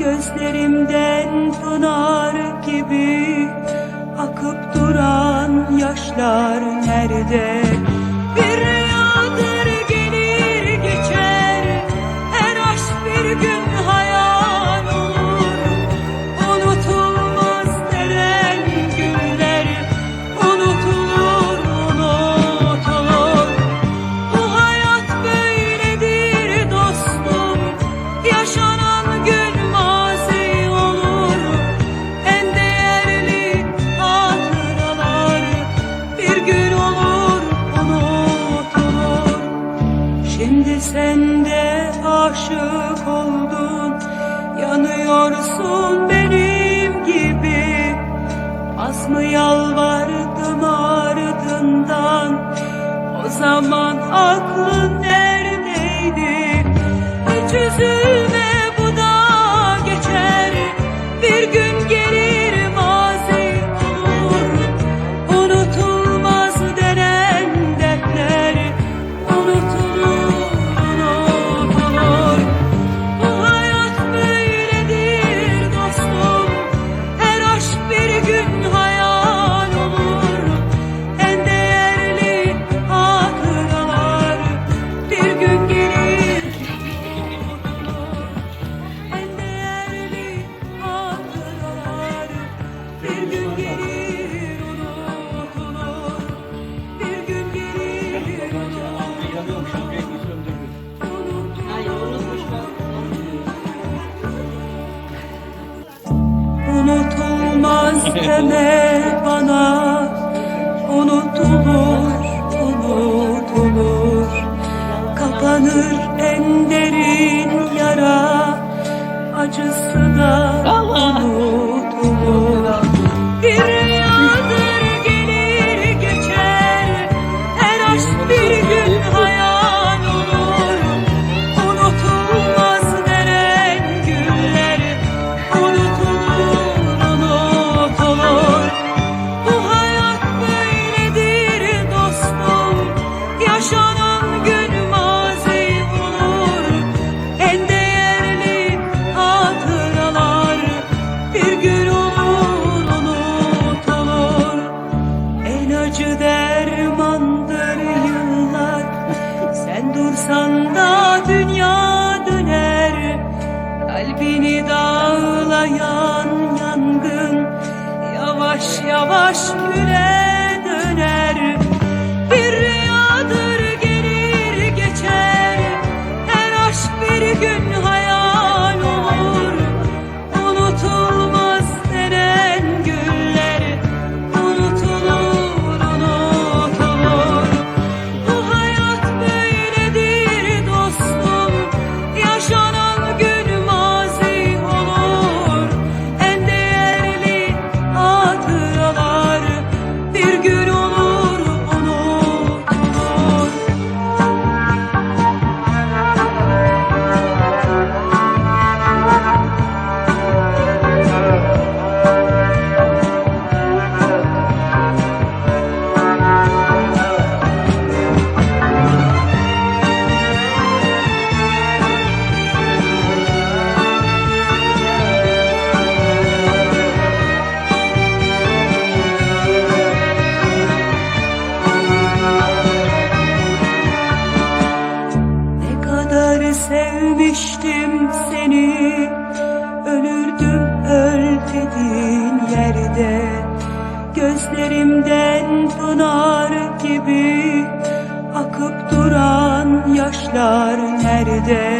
Gözlerimden pınar gibi akıp duran yaşlar nerede? Bir zaman aklın deme bana Unutulur, unutulur. Kapanır en derin yara Acısı. Yavaş yavaş güle yaşlar nerede